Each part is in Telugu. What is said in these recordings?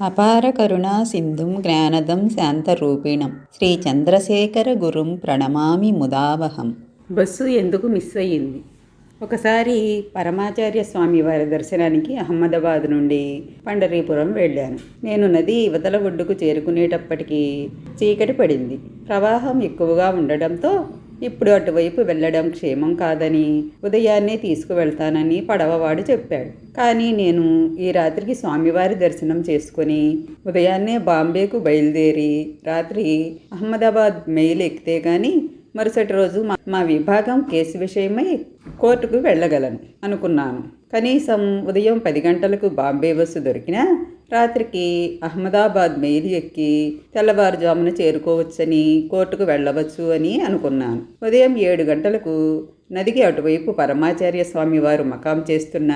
అపార కరుణా సింధుం జ్ఞానదం శాంతరూపిణం. శ్రీ చంద్రశేఖర గురుం ప్రణమామి ముదావహం. బస్సు ఎందుకు మిస్ అయ్యింది? ఒకసారి పరమాచార్య స్వామి వారి దర్శనానికి అహ్మదాబాద్ నుండి పండరీపురం వెళ్ళాను. నేను నది ఇవతల ఒడ్డుకు చేరుకునేటప్పటికీ చీకటి పడింది. ప్రవాహం ఎక్కువగా ఉండడంతో ఇప్పుడు అటువైపు వెళ్ళడం క్షేమం కాదని ఉదయాన్నే తీసుకువెళ్తానని పడవవాడు చెప్పాడు. కానీ నేను ఈ రాత్రికి స్వామివారి దర్శనం చేసుకొని ఉదయాన్నే బాంబేకు బయలుదేరి రాత్రి అహ్మదాబాద్ మెయిల్ ఎక్కితే కానీ మరుసటి రోజు మా మా విభాగం కేసు విషయమై కోర్టుకు వెళ్ళగలను అనుకున్నాను. కనీసం ఉదయం పది గంటలకు బాంబే బస్సు దొరికినా రాత్రికి అహ్మదాబాద్ మెయిల్ ఎక్కి తెల్లవారుజామున చేరుకోవచ్చని కోర్టుకు వెళ్ళవచ్చు అని అనుకున్నాను. ఉదయం ఏడు గంటలకు నదికి అటువైపు పరమాచార్య స్వామివారు మకాం చేస్తున్న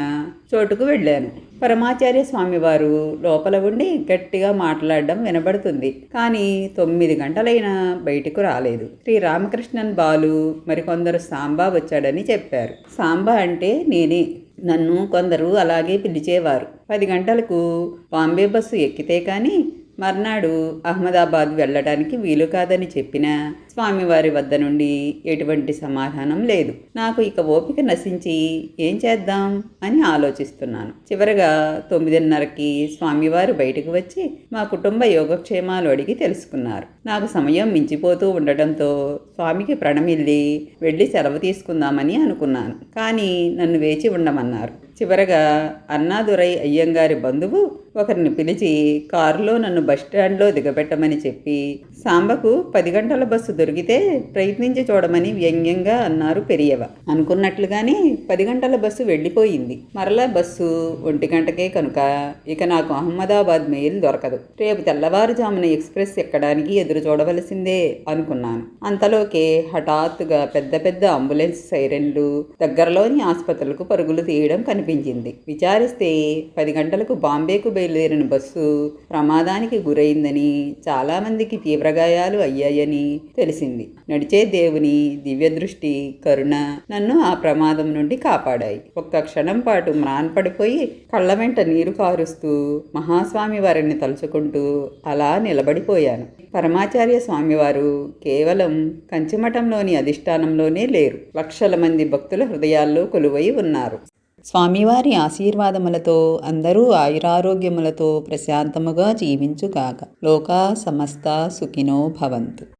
చోటుకు వెళ్ళాను. పరమాచార్య స్వామివారు లోపల ఉండి గట్టిగా మాట్లాడడం వినబడుతుంది. కానీ తొమ్మిది గంటలైనా బయటకు రాలేదు. శ్రీ రామకృష్ణన్ బాలు మరికొందరు సాంబా వచ్చాడని చెప్పారు. సాంబా అంటే నేనే. నన్ను కొందరు అలాగే పిలిచేవారు. పది గంటలకు బాంబే బస్సు ఎక్కితే కానీ మర్నాడు అహ్మదాబాద్ వెళ్ళడానికి వీలు కాదని చెప్పినా స్వామివారి వద్ద నుండి ఎటువంటి సమాధానం లేదు. నాకు ఇక ఓపిక నశించి ఏం చేద్దాం అని ఆలోచిస్తున్నాను. చివరగా తొమ్మిదిన్నరకి స్వామివారు బయటకు వచ్చి మా కుటుంబ యోగక్షేమాలు అడిగి తెలుసుకున్నారు. నాకు సమయం మించిపోతూ ఉండటంతో స్వామికి ప్రణమిల్లి వెళ్ళి సెలవు తీసుకుందామని అనుకున్నాను. కానీ నన్ను వేచి ఉండమన్నారు. చివరగా అన్నాదురై అయ్యంగారి బంధువు ఒకరిని పిలిచి కారులో నన్ను బస్టాండ్లో దిగబెట్టమని చెప్పి సాంబకు పది గంటల బస్సు దొరికితే ప్రయత్నించి చూడమని వ్యంగ్యంగా అన్నారు పెరియవ. అనుకున్నట్లుగానే పది గంటల బస్సు వెళ్ళిపోయింది. మరలా బస్సు ఒంటి గంటకే కనుక ఇక నాకు అహ్మదాబాద్ మెయిల్ దొరకదు. రేపు తెల్లవారుజామున ఎక్స్ప్రెస్ ఎక్కడానికి ఎదురు చూడవలసిందే అనుకున్నాను. అంతలోకే హఠాత్తుగా పెద్ద పెద్ద అంబులెన్స్ సైరన్లు దగ్గరలోని ఆసుపత్రులకు పరుగులు తీయడం కనిపించింది. విచారిస్తే పది గంటలకు బాంబేకు బయలుదేరిన బస్సు ప్రమాదానికి గురైందని చాలామందికి తీవ్రగాయాలు అయ్యాయని తెలిసింది. నడిచే దేవుని దివ్యదృష్టి కరుణ నన్ను ఆ ప్రమాదం నుండి కాపాడాయి. ఒక్క క్షణం పాటు మ్రాన్పడిపోయి కళ్ళ వెంట నీరు కారుస్తూ మహాస్వామి వారిని తలుచుకుంటూ అలా నిలబడిపోయాను. పరమాచార్య స్వామివారు కేవలం కంచిమఠంలోని అధిష్టానంలోనే లేరు. లక్షల మంది భక్తుల హృదయాల్లో కొలువై ఉన్నారు. స్వామివారి ఆశీర్వాదములతో అందరూ ఆయురారోగ్యములతో ప్రశాంతముగా జీవించుగాక. లోకా సమస్త సుఖినో భవంతు.